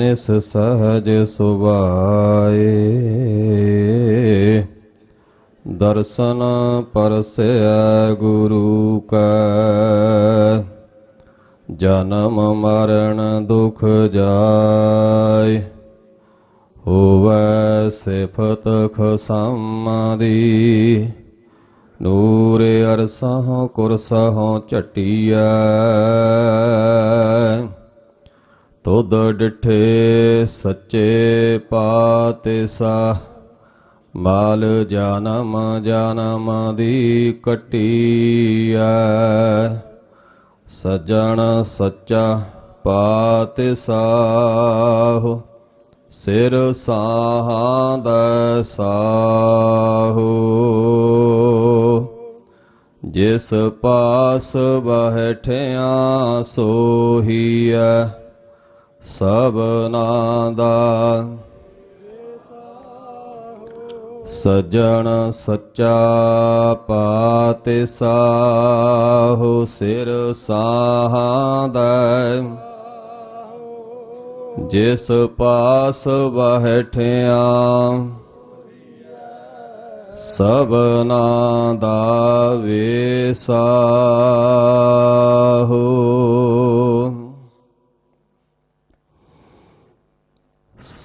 ਅਗਨਿਸ ਸਹਜ ਸੁਭਾਏ। ਦਰਸ਼ਨ ਪਰਸੈ ਗੁਰੂ ਕੈ। ਜਨਮ ਮਰਨ ਦੁਖ ਜਾਏ। ਹੋਵੈ ਸਿਫਤ ਖਸਮਾਦੀ ਨੂਰ ਅਰਸਹੁ ਕੁਰਸਹੁ ਝਟੀਐ। ਤੁਧ ਡਿਠੇ ਸੱਚੇ ਪਾਤਿਸਾ ਮਾਲ ਜਨਮ ਜਨਮ ਦੀ ਕਟੀਐ ਸਜਣ ਸੱਚਾ ਪਾਤਿਸਾਹੁ ਸਿਰ ਸਾਹਾਂ ਸਾਹੂ। ਜਿਸ ਪਾਸ ਬਹਿਠਿਆ ਸੋਹੀਐ ਸਭਨਾ ਦਾ। ਸਜਣ ਸੱਚਾ ਪਾਤਿਸਾਹੁ ਸਿਰ ਸਾਹਾਂ ਦਾ। ਜਿਸ ਪਾਸ ਬਹਿਠਿਆ ਸਭਨਾ ਦਾ ਵੇਸਾਹੂ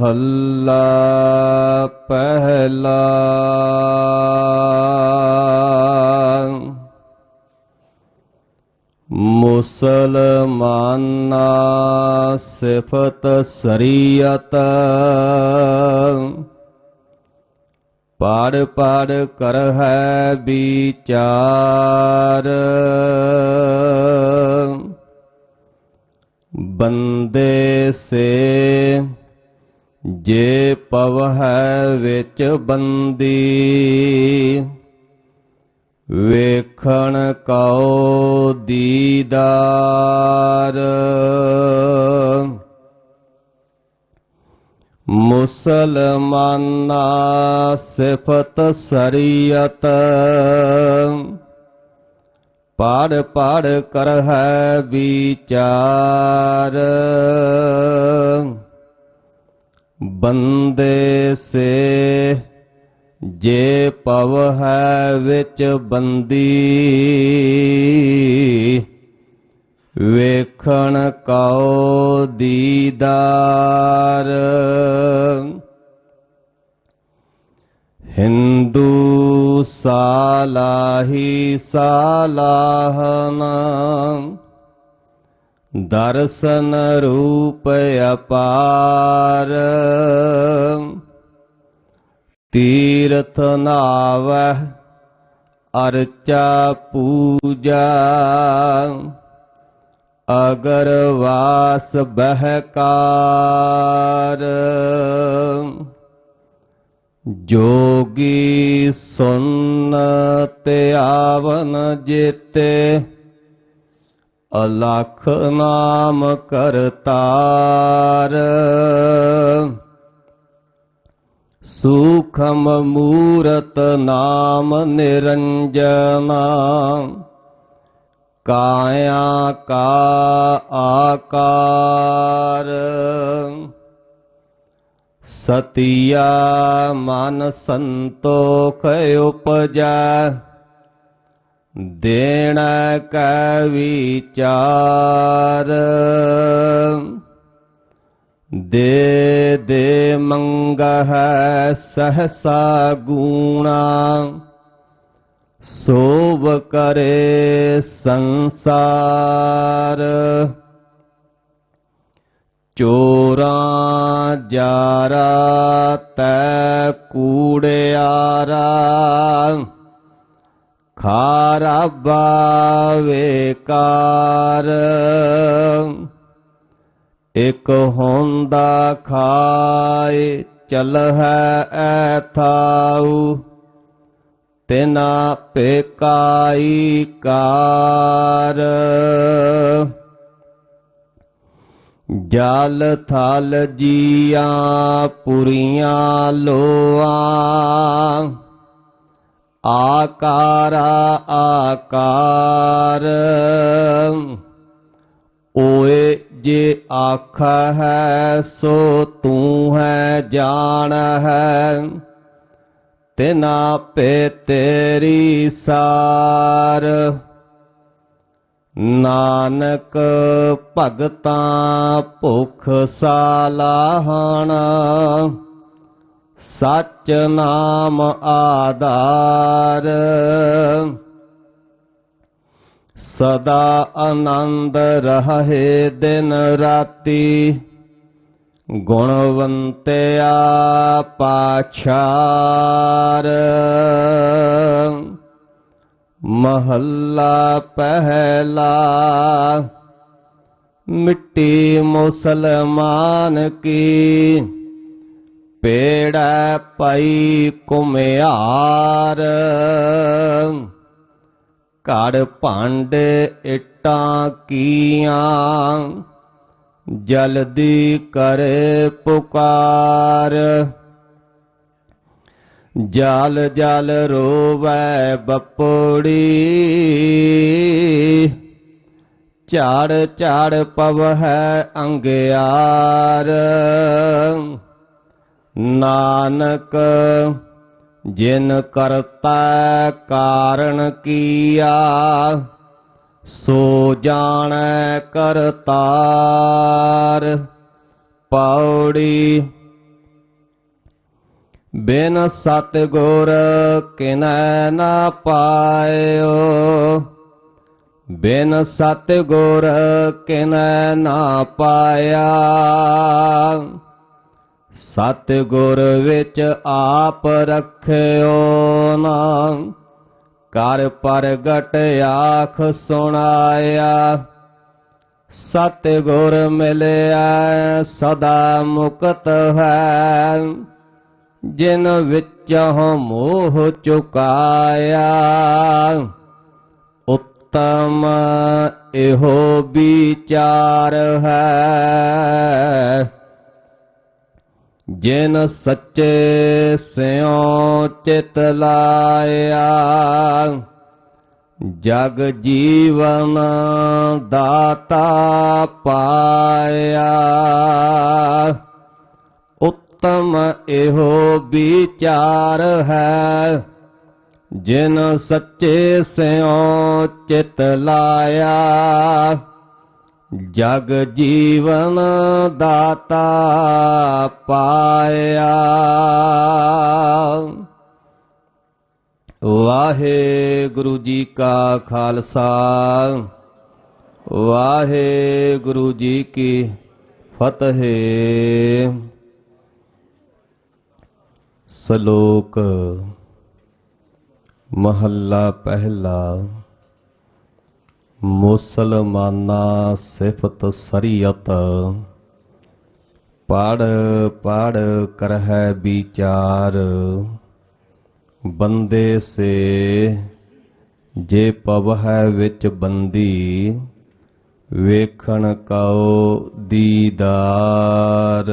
ਮਹੱਲਾ ਪਹਿਲਾ। ਮੁਸਲਮਾਨਾ ਸਿਫਤ ਸਰੀਅਤ। ਪੜ ਪੜ ਕਰ ਹੈ ਵਿਚਾਰ। ਬੰਦੇ ਸੇ ਜੇ ਪਵ ਹੈ ਵਿੱਚ ਬੰਦੀ, ਵੇਖਣ ਕਉ ਦੀਦਾਰ। ਮੁਸਲਮਾਨਾ ਸਿਫਤ ਸਰੀਅਤ ਪੜ ਪੜ ਕਰ ਹੈ ਵਿਚਾਰ। ਬੰਦੇ ਸੇ ਜੇ ਪਵ ਹੈ ਵਿੱਚ ਬੰਦੀ ਵੇਖਣ ਕਉ ਦੀਦਾਰ। ਹਿੰਦੂ ਸਾਲਾਹੀ ਸਾਲਾਹਨਾ ਦਰਸ਼ਨ ਰੂਪ ਅਪਾਰ। ਤੀਰਥ ਨਾਵਹਿ ਅਰਚਾ ਪੂਜਾ। ਅਗਰ ਵਾਸ ਬਹਿਕਾਰ। ਜੋਗੀ ਸੁਨ ਤੇ ਆਵਨ ਜੇਤੇ। ਅਲਖ ਨਾਮ ਕਰਤਾਰ। ਸੂਖਮ ਮੂਰਤ ਨਾਮ ਨਿਰੰਜਨਾ। ਕਾਇਆ ਕਾ ਆਕਾਰ। ਸਤਿਆ ਮਨ ਸੰਤੋਖ ਉਪਜੈ। ਦੇਣ ਕੈ ਵਿਚਾਰ ਦੇ ਦੇ ਮੰਗਹਿ ਸਹਸਾ ਗੂਣਾ। ਸੋਭ ਕਰੇ ਸੰਸਾਰ। ਚੋਰਾ ਜਾਰਾ ਤੈ ਕੂੜਿਆਰਾ ਖਾਰਬਾ ਵੇਕਾਰ ਇਕ ਹੁੰਦਾ ਖਾਏ, ਚਲ ਹੈ ਐਥਾਉ ਤਿਨਾ ਪੇਕਾਈ ਕਾਰ। ਜਲ ਥਲ ਜੀਆਂ, ਪੁਰੀਆਂ ਲੋਆਂ। ਆਕਾਰਾ ਆਕਾਰ। ਓਏ ਜੇ ਆਖ ਹੈ ਸੋ ਤੂੰ ਹੈ ਜਾਣ ਹੈ ਤਿਨਾ ਪੇ ਤੇਰੀ ਸਾਰ। ਨਾਨਕ ਭਗਤਾਂ ਭੁਖ ਸਾਲਾਹਣ। ਸਚ ਨਾਮ ਆਧਾਰ। ਸਦਾ ਆਨੰਦ ਰਹੇ ਦਿਨ ਰਾਤੀ ਗੁਣਵੰਤਿਆ ਪਾਛਾਰ ਮਹੱਲਾ ਪਹਿਲਾ, ਮਿੱਟੀ ਮੁਸਲਮਾਨ ਕੀ ਪੇੜਾ ਪਈ ਕੁਮਿਆਰ ਘੜ ਭਾਂਡ ਇਟਾਂ ਕੀਆਂ, ਜਲਦੀ ਕਰੇ ਪੁਕਾਰ। ਜਲ ਜਲ ਰੋਵੈ ਬਪੜੀ, ਝਾੜ ਝਾੜ ਪਵਹਿ ਅੰਗਿਆਰ। ਨਾਨਕ, ਜਿਨ ਕਰਤਾ ਕਾਰਨ ਕੀਆ, ਸੋ ਜਾਣੈ ਕਰਤਾਰ। ਪੌੜੀ ਬਿਨ ਸਤ ਗੁਰ ਕਿਨੈ ਨਾ ਪਾਇਓ, ਬਿਨ ਸਤ ਗੁਰ ਕਿਨੈ ਨਾ ਪਾਇਆ। ਸਤ ਗੁਰ ਵਿੱਚ ਆਪ ਰਖਿਓ ਨਾ ਕਰ ਪ੍ਰਗਟ ਆਖ ਸੁਣਾਇਆ। ਸਤ ਗੁਰ ਮਿਲਿਆ, ਸਦਾ ਮੁਕਤ ਹੈ। ਜਿਨ ਵਿੱਚੋਂ ਮੋਹ ਚੁਕਾਇਆ। ਉੱਤਮ ਇਹੋ ਵਿਚਾਰ ਹੈ। ਜਿਨ ਸੱਚੇ ਸਿਉ ਚਿਤ ਲਾਇਆ, ਜਗ ਜੀਵਨ ਦਾਤਾ ਪਾਇਆ। ਉੱਤਮ ਇਹੋ ਵਿਚਾਰ ਹੈ, ਜਿਨ ਸੱਚੇ ਸਿਉ ਚਿਤ ਲਾਇਆ। ਜਗ ਜੀਵਨ ਦਾਤਾ ਪਾਇਆ। ਵਾਹਿਗੁਰੂ ਜੀ ਕਾ ਖਾਲਸਾ, ਵਾਹਿਗੁਰੂ ਜੀ ਕੀ ਫਤਿਹ। ਸ਼ਲੋਕ ਮਹੱਲਾ ਪਹਿਲਾ। ਮੁਸਲਮਾਨਾ ਸਿਫਤ ਸਰੀਅਤ। ਪੜ ਪੜ ਕਰਹਿ ਵਿਚਾਰ। ਬੰਦੇ ਸੇ ਜੇ ਪਵ ਹੈ ਵਿੱਚ ਬੰਦੀ, ਵੇਖਣ ਕਉ ਦੀਦਾਰ।